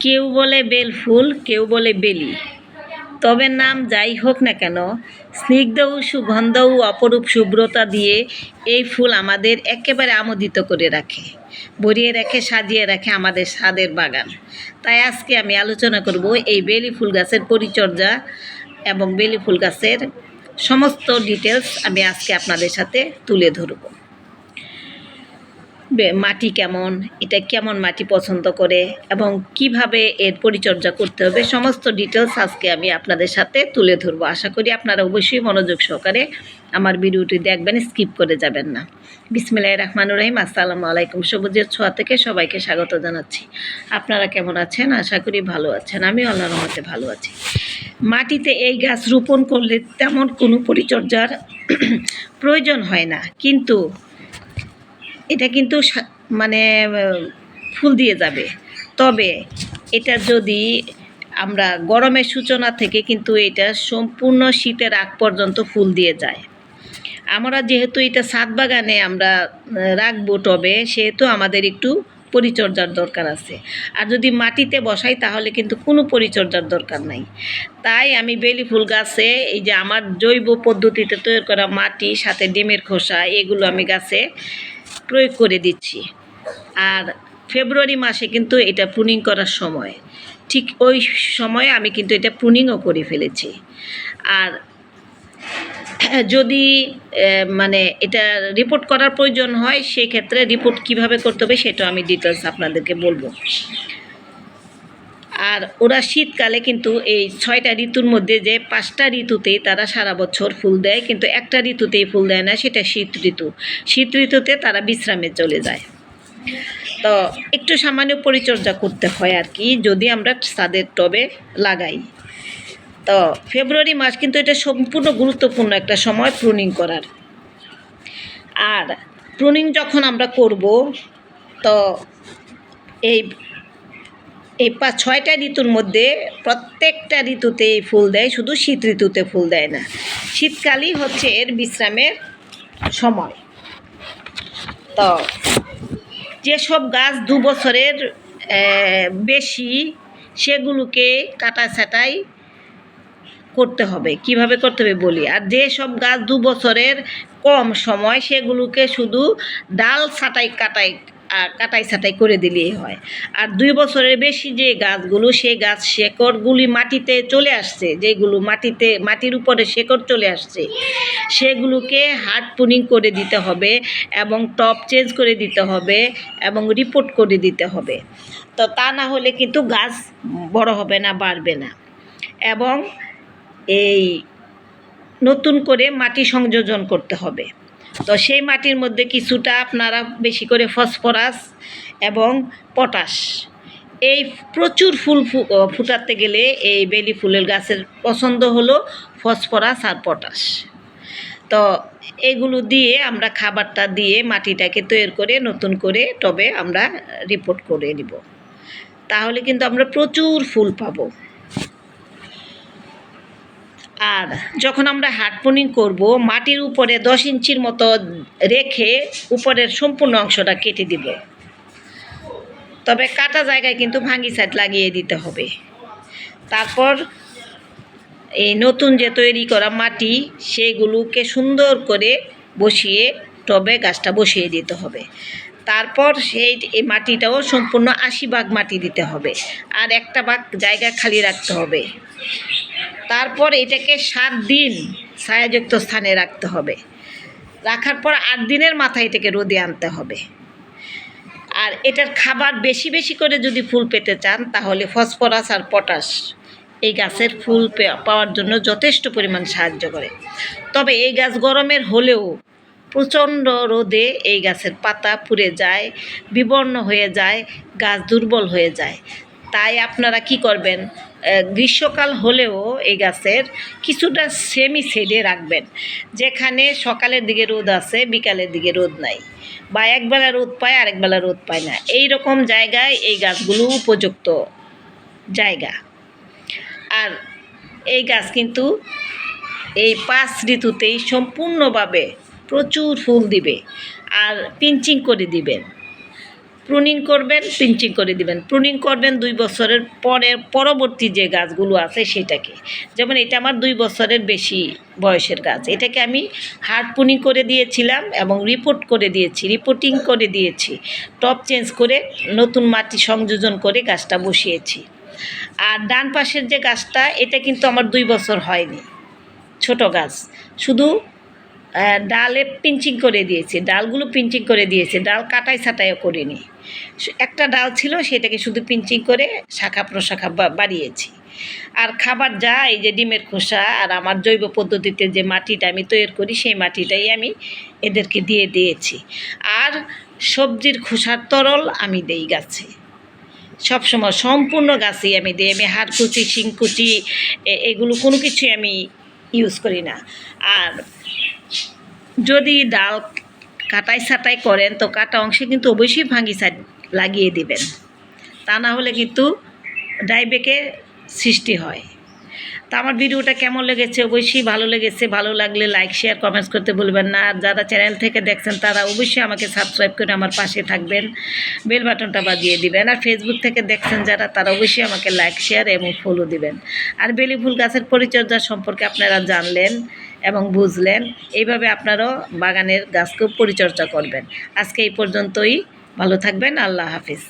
কেউ বলে বেল ফুল, কেউ বলে বেলি। তবে নাম যাই হোক না কেন স্নিগ্ধ সুগন্ধ ও অপরূপ শুভ্রতা দিয়ে এই ফুল আমাদের একেবারে আমোদিত করে রাখে, ভরিয়ে রাখে, সাজিয়ে রাখে আমাদের স্বাদের বাগান। তাই আজকে আমি আলোচনা করব এই বেলি ফুল গাছের পরিচর্যা এবং বেলি ফুল গাছের সমস্ত ডিটেলস আমি আজকে আপনাদের সাথে তুলে ধরব। মাটি কেমন? এটা কেমন মাটি পছন্দ করে? এবং কীভাবে এর পরিচর্যা করতে হবে? সমস্ত ডিটেলস আজকে আমি আপনাদের সাথে তুলে ধরবো। আশা করি আপনারা অবশ্যই মনোযোগ সহকারে আমার ভিডিওটি দেখবেন স্কিপ করে যাবেন না। বিসমিল্লাহ রহমানুর রহিম। আসসালামু আলাইকুম। সবুজের ছোঁয়া থেকে সবাইকে স্বাগত জানাচ্ছি। আপনারা কেমন আছেন? আশা করি ভালো আছেন। আমি আল্লাহ রহমতে ভালো আছি। মাটিতে এই গাছ রোপণ করলে তেমন কোনো পরিচর্যার প্রয়োজন হয় না। কিন্তু এটা কিন্তু মানে ফুল দিয়ে যাবে। তবে এটা যদি আমরা গরমের সূচনা থেকে কিন্তু এটা সম্পূর্ণ শীতের আগ পর্যন্ত ফুল দিয়ে যায়। আমরা যেহেতু এটা ছাদ বাগানে আমরা রাখব টবে, সেহেতু আমাদের একটু পরিচর্যার দরকার আছে। আর যদি মাটিতে বসাই, তাহলে কিন্তু কোনো পরিচর্যার দরকার নাই। তাই আমি বেলি ফুল গাছে, এই যে আমার জৈব পদ্ধতিতে তৈরি করা মাটি, সাথে ডিমের খোসা, এগুলো আমি গাছে প্রয়োগ করে দিচ্ছি। আর ফেব্রুয়ারি মাসে কিন্তু এটা প্রুনিং করার সময়। ঠিক ওই সময়ে আমি কিন্তু এটা প্রুনিংও করে ফেলেছি। আর যদি মানে এটা রিপোর্ট করার প্রয়োজন হয়, সেক্ষেত্রে রিপোর্ট কীভাবে করতে হবে সেটা আমি ডিটেলস আপনাদেরকে বলব। আর ওরা শীতকালে কিন্তু এই ছয়টা ঋতুর মধ্যে যে পাঁচটা ঋতুতেই তারা সারা বছর ফুল দেয়, কিন্তু একটা ঋতুতেই ফুল দেয় না, সেটা শীত ঋতু। শীত ঋতুতে তারা বিশ্রামে চলে যায়। তো একটু সামান্য পরিচর্যা করতে হয় আর কি, যদি আমরা ছাদের টবে লাগাই। তো ফেব্রুয়ারি মাস কিন্তু এটা সম্পূর্ণ গুরুত্বপূর্ণ একটা সময় প্রুনিং করার। আর প্রুনিং যখন আমরা করব, তো এই এই পাঁচ ছয়টা ঋতুর মধ্যে প্রত্যেকটা ঋতুতেই ফুল দেয়, শুধু শীত ঋতুতে ফুল দেয় না। শীতকালই হচ্ছে এর বিশ্রামের সময়। তো যেসব গাছ দু বছরের বেশি, সেগুলোকে কাটা ছাটাই করতে হবে। কীভাবে করতে হবে বলি? আর যেসব গাছ দু বছরের কম সময়, সেগুলোকে শুধু ডাল ছাটাই কাটাই আর কাটাই ছাটাই করে দিলেই হয়। আর দুই বছরের বেশি যে গাছগুলো, সেই গাছ শেকড়গুলি মাটিতে চলে আসছে, যেগুলো মাটিতে, মাটির উপরে শেকড় চলে আসছে, সেগুলোকে হার্ড পুনিং করে দিতে হবে এবং টপ চেঞ্জ করে দিতে হবে এবং রিপোর্ট করে দিতে হবে। তো তা না হলে কিন্তু গাছ বড় হবে না, বাড়বে না। এবং এই নতুন করে মাটি সংযোজন করতে হবে। তো সেই মাটির মধ্যে কিছুটা আপনারা বেশি করে ফসফরাস এবং পটাশ। এই প্রচুর ফুল ফুটাতে গেলে এই বেলি ফুলের গাছের পছন্দ হলো ফসফরাস আর পটাশ। তো এগুলো দিয়ে আমরা খাবারটা দিয়ে মাটিটাকে তৈরি করে নতুন করে টবে আমরা রিপোর্ট করে নিব। তাহলে কিন্তু আমরা প্রচুর ফুল পাবো। আর যখন আমরা হাটপুনিং করব, মাটির উপরে দশ ইঞ্চির মতো রেখে উপরের সম্পূর্ণ অংশটা কেটে দিব। তবে কাটা জায়গায় কিন্তু ভাঙি সাইড লাগিয়ে দিতে হবে। তারপর এই নতুন যে তৈরি করা মাটি, সেগুলোকে সুন্দর করে বসিয়ে টবে গাছটা বসিয়ে দিতে হবে। তারপর সেই এই মাটিটাও সম্পূর্ণ আশি ভাগ মাটি দিতে হবে। আর একটা ভাগ জায়গা খালি রাখতে হবে। তারপর এটাকে সাত দিন ছায়াযুক্ত স্থানে রাখতে হবে। রাখার পর আট দিনের মাথায় এটাকে রোদে আনতে হবে। আর এটার খাবার বেশি বেশি করে যদি ফুল পেতে চান, তাহলে ফসফরাস আর পটাশ এই গাছের ফুল পাওয়ার জন্য যথেষ্ট পরিমাণ সাহায্য করে। তবে এই গাছ গরমের হলেও প্রচণ্ড রোদে এই গাছের পাতা পুড়ে যায়, বিবর্ণ হয়ে যায়, গাছ দুর্বল হয়ে যায়। তাই আপনারা কি করবেন? গ্রীষ্মকাল হলেও এই গাছের কিছুটা সেমি শেডে রাখবেন। যেখানে সকালের দিকে রোদ আছে, বিকালের দিকে রোদ নাই। বা একবেলা রোদ পায়, আরেকবেলা রোদ পায় না। এই রকম জায়গায় এই গাছগুলো উপযুক্ত জায়গা। আর এই গাছ কিন্তু এই পাঁচ ঋতুতেই সম্পূর্ণভাবে প্রচুর ফুল দিবে। আর পিঞ্চিং করে দিবেন। প্রুনিং করবেন, পিঞ্চিং করে দিবেন। প্রুনিং করবেন দুই বছরের পরে পরবর্তী যে গাছগুলো আছে সেটাকে। যেমন এটা আমার দুই বছরের বেশি বয়সের গাছ। এটাকে আমি হার্ড প্রুনিং করে দিয়েছিলাম এবং রিপোর্ট করে দিয়েছি, রিপোর্টিং করে দিয়েছি। টপ চেঞ্জ করে নতুন মাটি সংযোজন করে গাছটা বসিয়েছি। আর ডান পাশের যে গাছটা, এটা কিন্তু আমার দুই বছর হয়নি। ছোট গাছ। শুধু ডালে পিঞ্চিং করে দিয়েছি, ডালগুলো পিঞ্চিং করে দিয়েছি, ডাল কাটাই ছাটাইও করিনি। একটা ডাল ছিল, সেটাকে শুধু পিঞ্চিং করে শাখা প্রশাখা বাড়িয়েছি। আর খাবার যা, এই যে ডিমের খোসা আর আমার জৈব পদ্ধতিতে যে মাটিটা আমি তৈরি করি, সেই মাটিটাই আমি এদেরকে দিয়ে দিয়েছি। আর সবজির খোসার তরল আমি দেই গাছে। সবসময় সম্পূর্ণ গাছেই আমি দিই, আমি হাড়কুচি, শিংকুচি এগুলো কোনো কিছুই আমি ইউজ করি না। আর যদি ডাল কাটাই ছাটাই করেন, তো কাটা অংশে কিন্তু অবশ্যই ফাঙ্গিসাইড লাগিয়ে দিবেন। তা না হলে কিন্তু ডাইবেকের সৃষ্টি হয়। তা আমার ভিডিওটা কেমন লেগেছে? অবশ্যই ভালো লেগেছে। ভালো লাগলে লাইক শেয়ার কমেন্টস করতে বলবেন না। আর যারা চ্যানেল থেকে দেখছেন, তারা অবশ্যই আমাকে সাবস্ক্রাইব করে আমার পাশে থাকবেন। বেল বাটনটা বাজিয়ে দিবেন। আর ফেসবুক থেকে দেখছেন যারা, তারা অবশ্যই আমাকে লাইক শেয়ার এবং ফলো দিবেন। আর বেলি ফুল গাছের পরিচর্যা সম্পর্কে আপনারা জানলেন। এবং বুঝলেন, এইভাবে আপনারাও বাগানের গাছকেও পরিচর্যা করবেন। আজকে এই পর্যন্তই। ভালো থাকবেন। আল্লাহ হাফিজ।